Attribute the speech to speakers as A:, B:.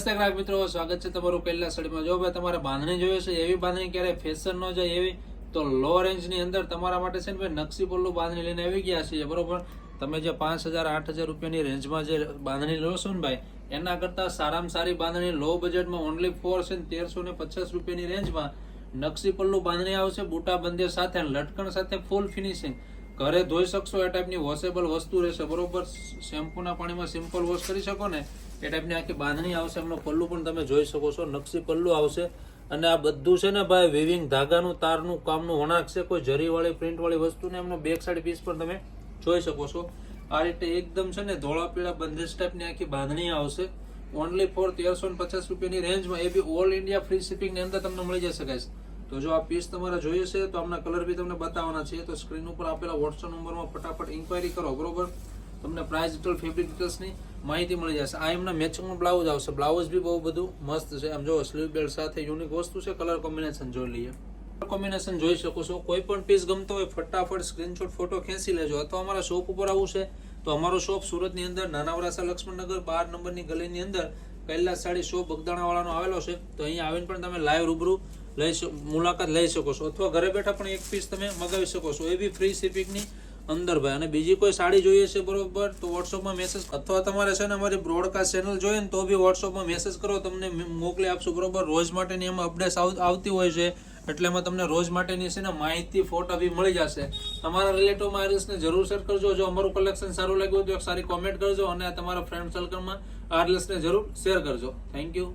A: નમસ્તે મિત્રો, સ્વાગત છે તમારું પહેલા સ્ટડીમાં જો ભાઈ તમારે બાંધણી જોઈએ છે, એવી બાંધણી ક્યારે ફેશન ન જાય એવી, તો લો રેન્જની અંદર તમારા માટે છે ને ભાઈ નકશી પલ્લું બાંધણી લઈને આવી ગયા છીએ. બરોબર? તમે જે પાંચ હજાર, આઠ હજાર રૂપિયાની રેન્જમાં જે બાંધણી લો છો ને ભાઈ, એના કરતા સારામાં સારી બાંધણી લો બજેટમાં ઓનલી ફોર છે તેરસો ને પચાસ રૂપિયાની રેન્જમાં નકશી પલ્લું બાંધણી આવશે, બુટા બંદે સાથે લટકણ સાથે ફૂલ ફિનિશિંગ ઘરે ધોઈ શકશો, એ ટાઈપની વોશેબલ વસ્તુ રહેશે, બરોબર? શેમ્પૂના પાણીમાં સિમ્પલ વોશ કરી શકો ને, એ ટાઈપની આખી બાંધણી આવશે, એમનો પલ્લું પણ તમે જોઈ શકો છો, નકશી પલ્લું આવશે. અને આ બધું છે ને ભાઈ વિવિંગ ધાગાનું, તારનું, કામનું વણાક છે, કોઈ જરીવાળી, પ્રિન્ટવાળી વસ્તુને એમનો બેક સાઈડ પીસ પણ તમે જોઈ શકો છો. આ રીતે એકદમ છે ને ધોળા પીળા બંધેજ ટાઈપની આખી બાંધણી આવશે. ઓનલી ફોર તેરસો પચાસ રૂપિયાની રેન્જમાં એ બી ઓલ ઇન્ડિયા ફ્રી શિપિંગની અંદર તમને મળી જશે, guys. તો જો આ પીસ તમારે જોઈએ છે, તો આમના કલર બી તમને બતાવવાના છે. તો સ્ક્રીન ઉપર આપેલા વોટ્સઅપ નંબરમાં ફટાફટ ઇન્ક્વાયરી કરો, બરોબર? તમને પ્રાઇસ ડિટેલ ફેબ્રિક ડિટેલ્સની માહિતી મળી જશે. આ એમના મેચિંગમાં બ્લાઉઝ આવશે. બ્લાઉઝ બી બહુ બધું મસ્ત છે. આમ જો સ્લીવ બેલ્ટ સાથે યુનિક વસ્તુ છે કલર કોમ્બિનેશન જોઈ લઈએ. કોમ્બિનેશન જોઈ શકો છો. કોઈ પણ પીસ ગમતો હોય, ફટાફટ સ્ક્રીનશોટ ફોટો ખેંચી લેજો. અથવા અમારા શોપ ઉપર આવવું છે. તો અમારો શોપ સુરતની અંદર નાના વરાસા લક્ષ્મણનગર, બાર નંબરની ગલીની અંદર કૈલાસ સાડી શોપ બગદાણાવાળાનો આવેલો છે. તો અહીંયા આવીને પણ તમે લાઈવ રૂબરૂ લઈ મુલાકાત લઈ શકો છો. અથવા ઘરે બેઠા પણ એક પીસ તમે મગાવી શકો છો. એ બી ફ્રી શિપિંગની અંદર ભાઈ. અને બીજી કોઈ સાડી જોઈએ છે બરોબર, તો વોટ્સઅપમાં મેસેજ અથવા તમારે છે ને અમારી બ્રોડકાસ્ટ ચેનલ જોઈએ ને, તો બી વોટ્સઅપમાં મેસેજ કરો. તમને મોકલી આપશું, બરોબર? રોજ માટેની એમાં અપડેટ આવતી હોય છે, એટલે એમાં તમને રોજ માટેની છે ને માહિતી ફોટા બી મળી જશે. તમારા રિલેટિવમાં આ રીલ્સને જરૂર શેર કરજો. જો અમારું કલેક્શન સારું લાગ્યું તો એક સારી કોમેન્ટ કરજો અને તમારા ફ્રેન્ડ સર્કલમાં આ રીલ્સને જરૂર શેર કરજો. Thank you